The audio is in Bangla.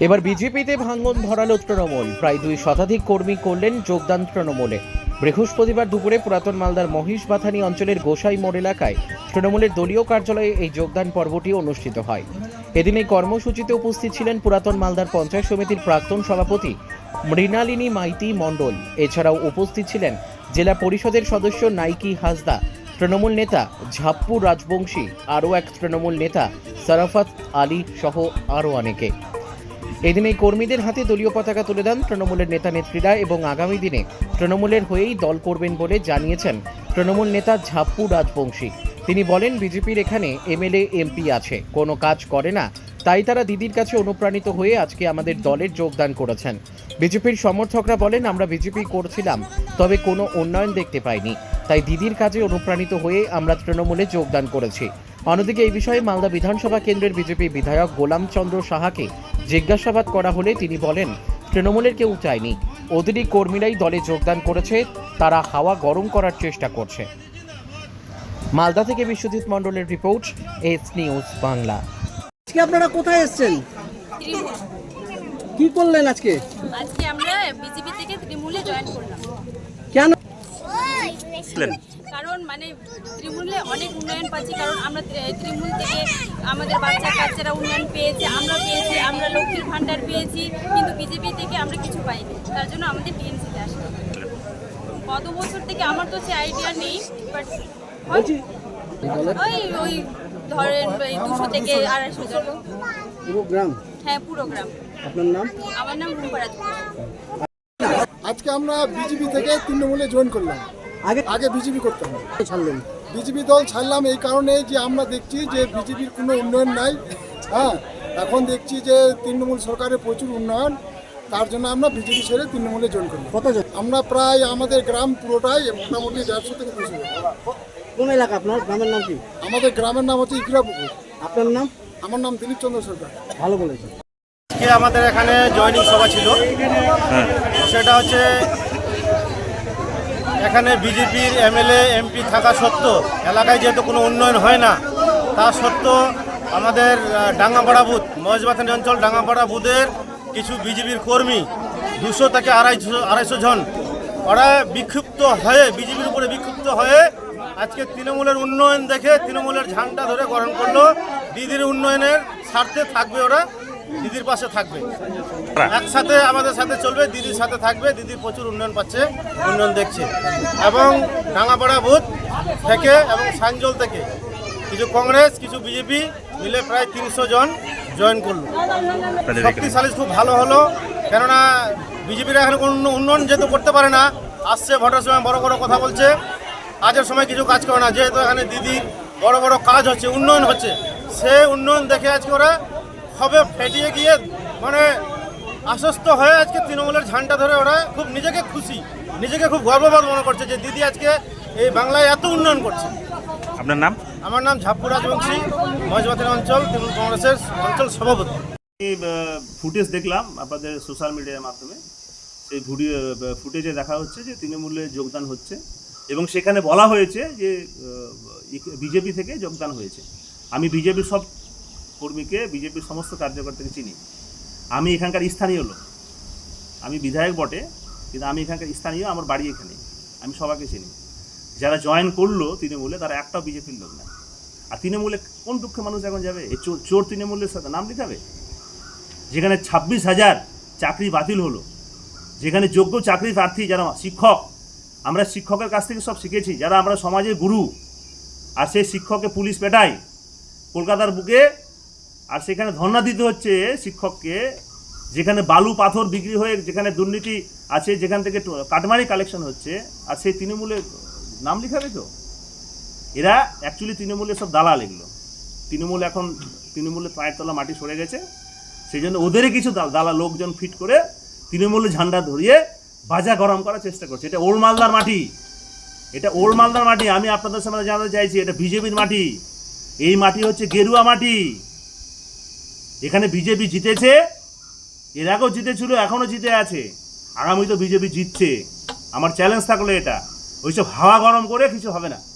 এবার বিজেপিতে ভাঙন ধরালো তৃণমূল। প্রায় দুই শতাধিক কর্মী করলেন যোগদান তৃণমূলে। বৃহস্পতিবার দুপুরে পুরাতন মালদার মহিষবাথানি অঞ্চলের গোসাই মোড় এলাকায় তৃণমূলের দলীয় কার্যালয়ে এই যোগদান পর্বটি অনুষ্ঠিত হয়। এদিন এই কর্মসূচিতে উপস্থিত ছিলেন পুরাতন মালদার পঞ্চায়েত সমিতির প্রাক্তন সভাপতি মৃণালিনী মাইতি মণ্ডল। এছাড়াও উপস্থিত ছিলেন জেলা পরিষদের সদস্য নাইকি হাসদা, তৃণমূল নেতা ঝাপ্পু রাজবংশী, আরও এক তৃণমূল নেতা সারাফাত আলী সহ আরও অনেকে। এদিন এই কর্মীদের হাতে দলীয় পতাকা তুলে দেন তৃণমূলের নেতা নেত্রীরা এবং আগামী দিনে তৃণমূলের হয়েই দল করবেন বলে জানিয়েছেন তৃণমূল নেতা ঝাপ্পু রাজবংশী। তিনি বলেন, বিজেপির এখানে এমএলএ, এমপি আছে, কোনো কাজ করে না। তাই তারা দিদির কাছে অনুপ্রাণিত হয়ে আজকে আমাদের দলের যোগদান করেছেন। বিজেপির সমর্থকরা বলেন, আমরা বিজেপি করছিলাম, তবে কোনো উন্নয়ন দেখতে পাইনি। তাই দিদির কাজে অনুপ্রাণিত হয়ে আমরা তৃণমূলে যোগদান করেছি। অন্যদিকে এই বিষয়ে মালদা বিধানসভা কেন্দ্রের বিজেপি বিধায়ক গোলামচন্দ্র সাহাকে জিজ্ঞাসাবাদ করা হলে তিনি বলেন তৃণমূলের কেউ চায়নি। ওদেরই কর্মীরাই দলে যোগদান করেছে তারা হাওয়া গরম করার চেষ্টা করছে। মালদা থেকে বিশ্বজিৎ মণ্ডলের রিপোর্ট এস নিউজ বাংলা। আজকে আপনারা কোথায় এসেছেন? কি করলেন আজকে? আজকে আমরা বিজেপি থেকে তৃণমূলে জয়েন করলাম। কেন? কারণ মানে তৃণমূলে অনেক উন্নয়ন পাচ্ছি কারণ আমরা তৃণমূল থেকে আমাদের বাচ্চা কাচ্চারা উন্নয়ন পেয়েছে আমরা পেয়েছি আমরা লক্ষ্মীর ভাণ্ডার পেয়েছি কিন্তু বিজেপি থেকে আমরা কিছু পাইনি। তার জন্য আমাদের টিএমসিতে আসা কত বছর থেকে আমার তো সে আইডিয়া নেই বাট ওই ওই ধরেন ওই দুশো থেকে আড়াইশো জন। পুরো গ্রাম? হ্যাঁ পুরো গ্রাম। আপনার নাম? আমার নাম রুম্পারাজ আজকে আমরা বিজেপি থেকে তৃণমূলে জয়েন করলাম। আগে আগে বিজেপি করতাম ছাড়লেন। বিজেপি দল ছাড়লাম এই কারণে যে আমরা দেখছি যে বিজেপির কোনো উন্নয়ন নাই। হ্যাঁ এখন দেখছি যে তৃণমূল সরকারের প্রচুর উন্নয়ন। তার জন্য আমরা বিজেপি ছেড়ে তৃণমূলে জয়েন করি কতজন? আমরা প্রায় আমাদের গ্রাম পুরোটাই মোটামুটি দেড়শো থেকে দুশো কোন এলাকা আপনার? গ্রামের নাম কি? আমাদের গ্রামের নাম হচ্ছে ইকরাপুকুর। আপনার নাম? আমার নাম দিলীপ চন্দ্র সরকার। ভালো বলেছেন। আজকে আমাদের এখানে জয়নিং সভা ছিল। সেটা হচ্ছে এখানে বিজেপির এমএলএ, এমপি থাকা সত্ত্বেও এলাকায় যেহেতু কোনো উন্নয়ন হয় না, তা সত্ত্বেও আমাদের ডাঙ্গাপাড়া বুথ, মহেশবাথানি অঞ্চল ডাঙ্গাপাড়া বুথের কিছু বিজেপির কর্মী, দুশো থেকে আড়াইশো আড়াইশো জন, ওরা বিক্ষিপ্ত হয়ে, বিজেপির উপরে বিক্ষিপ্ত হয়ে আজকে তৃণমূলের উন্নয়ন দেখে, তৃণমূলের ঝান্ডা ধরে গ্রহণ করল। দিদির উন্নয়নের স্বার্থে থাকবে ওরা। দিদির পাশে থাকবে। একসাথে আমাদের সাথে চলবে দিদির সাথে থাকবে দিদির প্রচুর উন্নয়ন পাচ্ছে উন্নয়ন দেখছে। এবং ডাঙাপাড়া বুথ থেকে এবং সাঞ্জল থেকে কিছু কংগ্রেস কিছু বিজেপি মিলে প্রায় তিনশো জন জয়েন করল। শক্তিশালী খুব ভালো হলো কেননা বিজেপির এখন কোনো উন্নয়ন যেহেতু করতে পারে না আসছে ভোটের সময় বড় বড় কথা বলছে কাজের সময় কিছু কাজ করে না যেহেতু এখানে দিদির বড় বড় কাজ হচ্ছে উন্নয়ন হচ্ছে সে উন্নয়ন দেখে আজকে ওরা হবে ফেটিয়ে গিয়ে মানে আশ্বস্ত হয়ে আজকে তৃণমূলের ঝান্ডা ধরে ওরা খুব নিজেকে খুশি নিজেকে খুব গর্ববোধ মনে করছে যে দিদি আজকে এই বাংলায় এত উন্নয়ন করছে। আপনার নাম? আমার নাম ঝাপ্পু রাজবংশী মহেশবাথের অঞ্চল তৃণমূল কংগ্রেসের অঞ্চল সভাপতি। আমি ফুটেজ দেখলাম আপনাদের সোশ্যাল মিডিয়ার মাধ্যমে। সেই ভিডিও ফুটেজে দেখা হচ্ছে যে তৃণমূলে যোগদান হচ্ছে এবং সেখানে বলা হয়েছে যে বিজেপি থেকে যোগদান হয়েছে। আমি বিজেপির সব কর্মীকে বিজেপির সমস্ত কার্যকর্তাকে চিনি। আমি এখানকার স্থানীয় লোক। আমি বিধায়ক বটে, কিন্তু আমি এখানকার স্থানীয়, আমার বাড়ি এখানে। আমি সবাইকে চিনি। যারা জয়েন করল তৃণমূলে, তারা একটাও বিজেপির লোক না। আর তৃণমূলে কোন দুঃখে মানুষ এখন যাবে? এই চোর চোর তৃণমূলের সাথে নাম লিখাবে যেখানে ছাব্বিশ হাজার চাকরি বাতিল হলো, যেখানে যোগ্য চাকরি প্রার্থী যারা শিক্ষক, আমরা শিক্ষকের কাছ থেকে সব শিখেছি, যারা আমরা সমাজের গুরু, আর সেই শিক্ষককে পুলিশ পেটায়, কলকাতার বুকে আর সেখানে ধর্ণা দিতে হচ্ছে শিক্ষককে, যেখানে বালু পাথর বিক্রি হয়ে যেখানে দুর্নীতি আছে, যেখান থেকে কাটমারি কালেকশন হচ্ছে, আর সেই তৃণমূলে নাম লিখাবে তো এরা অ্যাকচুয়ালি তৃণমূলের সব দালাল এগুলো। তৃণমূল এখন, তৃণমূলের পায়ের তলা মাটি সরে গেছে। সেই জন্য ওদেরই কিছু দাল- লোকজন ফিট করে তৃণমূলের ঝান্ডা ধরিয়ে বাজা গরম করার চেষ্টা করছে। এটা ওল্ড মালদার মাটি। এটা ওল্ড মালদার মাটি। আমি আপনাদের সামনে জানাতে চাইছি, এটা বিজেপির মাটি। এই মাটি হচ্ছে গেরুয়া মাটি। এখানে বিজেপি জিতেছে, এর আগেও জিতেছিল, এখনও জিতে আছে। আগামী তো বিজেপি জিতছে। আমার চ্যালেঞ্জ থাকল এটা। ওইসব হাওয়া গরম করে কিছু হবে না।